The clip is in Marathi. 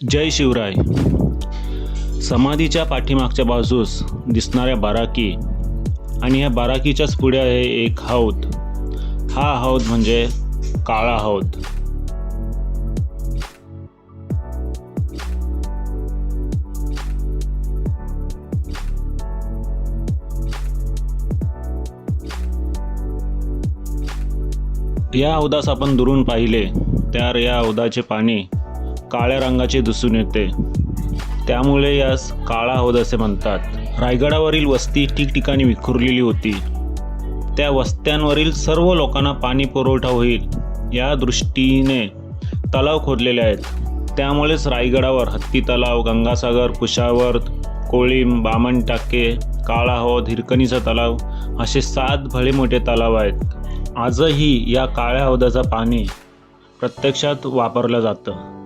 जय शिवराय. समाधीच्या पाठीमागच्या बाजूस दिसणाऱ्या बाराकी आणि ह्या बाराकीच्याच पुढे आहे एक हौद. हा हौद म्हणजे काळा हौद. या हौदास आपण दुरून पाहिले तर या हौदाचे पाणी काळ्या रंगाचे दिसून येते. त्यामुळे यास काळा हौद असे म्हणतात. रायगडावरील वस्ती ठिकठिकाणी विखुरलेली होती. त्या वस्त्यांवरील सर्व लोकांना पाणी पुरवठा होईल या दृष्टीने तलाव खोदलेले आहेत. त्यामुळेच रायगडावर हत्ती तलाव गंगासागर कुशावर्त कोळीम बामण टाके काळा हो, हौद हिरकणीचा तलाव असे सात भले मोठे तलाव आहेत. आजही या काळ्या हौदाचं पाणी प्रत्यक्षात वापरलं जातं.